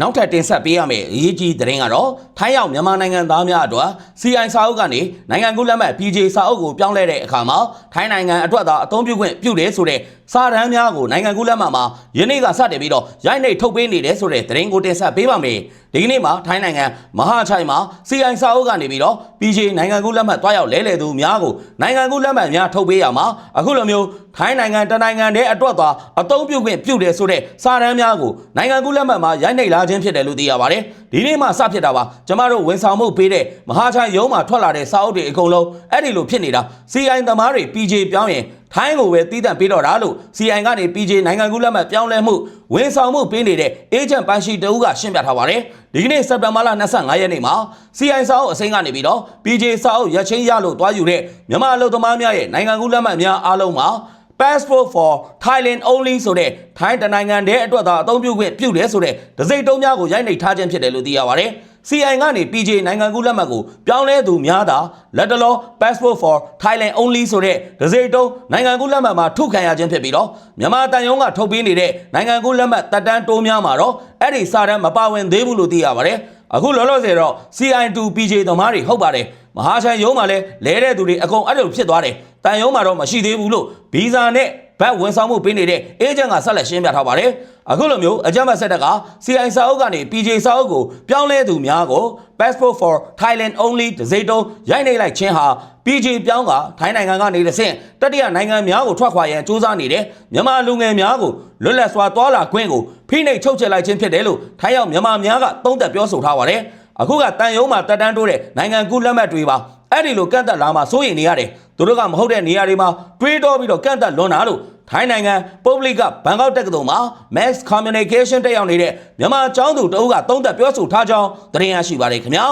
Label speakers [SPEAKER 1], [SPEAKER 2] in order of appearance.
[SPEAKER 1] နောက်ထပ်တင်ဆက်ပေးရမယ့်အရေးကြီးသတင်းကတော့ထိုင်းရောက်မြန်မာနိုင်ငံသားများအတွက် CI စာအုပ်ကနေနိုင်ငံကူးလက်မှတ် PJ စာအုပ်ကိုပြောင်းလဲတဲ့အခါမှာထိုင်းနိုင်ငံအတွက်သာအသုံးပြုခွင့်ပြုတယ်ဆိုတဲ့စာတမ်းများကိုနိုင်ငံကူးလက်မှတ်မှာယနေ့ကစတင်ပြီးတော့ရိုက်နှိပ်ထုတ်ပေးနေတယ်ဆိုတဲ့သတင်းကိုတင်ဆက်ပေးပါမယ်။ဒီကနေ့မှာထိုင်းနိုင်ငံမဟာချိုင်မှာ CI စာအုပ်ကနေပြီးတော့ PJ နိုင်ငံကူးလက်မှတ်တွားရောက်လဲလှယ်သူများကိုနိုင်ငံကူးလက်မှတ်များထုတ်ပေးရမှာအခုလိုမျိုးထိုင်းနိုင်ငံတနိုင်ငံတည်းအတွက်သာအသုံးပြုခွင့်ပြုတယ်ဆိုတဲ့စာတမ်းများကိုနိုင်ငံကူးလက်မှတ်မှာရိုက်နှိပ်လာခြင်းဖြစ်တယ်လို့သိရပါတယ်။ဒီနေ့မှစဖြစ်တာပါ။ကျမတို့ဝန်ဆောင်မှုပေးတဲ့မဟာချိုင်ရုံးမှာထွက်လာတဲ့စာအုပ်တွေအကုန်လုံးအဲ့ဒီလိုဖြစ်နေတာ CI သမားတွေ PJ ပြောင်းရင်ထိုင်းကိုပဲတည်တံ့ပေးတော့တာလို့ CI ကနေ PJ နိုင်ငံကူးလက်မှတ်ပြောင်းလဲမှုဝန်ဆောင်မှုပေးနေတဲ့ agent ပန်ရှိတဦးကရှင်းပြထားပါတယ်။ဒီကနေ့စက်တင်ဘာလ25ရက်နေ့မှာ CI စာအုပ်အစိမ်းကနေပြီးတော့ PJ စာအုပ်ရက်ချင်းရလို့တွားယူတဲ့မြန်မာအလုပ်သမားများရဲ့နိုင်ငံကူးလက်မှတ်များအားလုံးမှာ passport for Thailand only ဆိုတဲ့ထိုင်းတနိုင်ငံတည်းအတွက်သာအသုံးပြုခွင့်ပြုတယ်ဆိုတဲ့ဒစိမ့်တုံးများကိုရိုက်နှိပ်ထားခြင်းဖြစ်တယ်လို့သိရပါတယ်။ CI ကနေ PJ နိုင်ငံကူးလက်မှတ်ကိုပြောင်းလဲသူများသာလက်တလော passport for Thailand only ဆိုတဲ့ဒစိမ့်တုံးနိုင်ငံကူးလက်မှတ်မှာထုတ်ခံရခြင်းဖြစ်ပြီးတော့မြန်မာတန်ယုံကထုတ်ပေးနေတဲ့နိုင်ငံကူးလက်မှတ်တက်တန်းတိုးများမှာတော့အဲ့ဒီစာတမ်းမပါဝင်သေးဘူးလို့သိရပါတယ်။အခုလောလောဆယ်တော့ CI2 PJ သမားတွေဟုတ်ပါတယ် မဟာချိုင်ရုံးမှာလည်းလဲတဲ့သူတွေအကုန်အဲ့လိုဖြစ်သွားတယ်တန်ရုံးမှာတော့မရှိသေးဘူးလို့ဗီဇာနဲ့ဘတ်ဝန်ဆောင်မှုပေးနေတဲ့အေဂျင့်ကဆက်လက်ရှင်းပြထားပါတယ်အခုလိုမျိုးအကြမ်းဖက်ဆက်တက်က CI စာအုပ်ကနေ PJ စာအုပ်ကိုပြောင်းလဲသူများကို passport for Thailand only ဒစိတုံးရိုက်နှိပ်လိုက်ခြင်းဟာ PJ ပြောင်းကထိုင်းနိုင်ငံကနေတစ်ဆင့်တတိယနိုင်ငံများကိုထွက်ခွာရန်စူးစမ်းနေတဲ့မြန်မာလူငယ်များကိုလွတ်လပ်စွာတွာလာခွင့်ကိုဖိနှိပ်ချုပ်ချယ်လိုက်ခြင်းဖြစ်တယ်လို့ထိုင်းရောက်မြန်မာများကသုံးသပ်ပြောဆိုထားပါတယ် အခုကတန်ယုံမှာတက်တန်းတိုးတဲ့နိုင်ငံကူးလက်မှတ်တွေပါအဲ့ဒီလိုကန့်သက်လာမှစိုးရိမ်နေရတယ်သူတို့ကမဟုတ်တဲ့နေရာတွေမှာတွေးတောပြီးတော့ကန့်သက်လွန်တာလို့ထိုင်းနိုင်ငံပုဂ္ဂလိကဘန်ကောက်တက္ကသိုလ်မှာ Mass Communication တက်ရောက်နေတဲ့မြန်မာကျောင်းသူတအုပ်ကသုံးသပ်ပြောဆိုထားကြောင်းသတင်းရရှိပါတယ်ခင်ဗျာ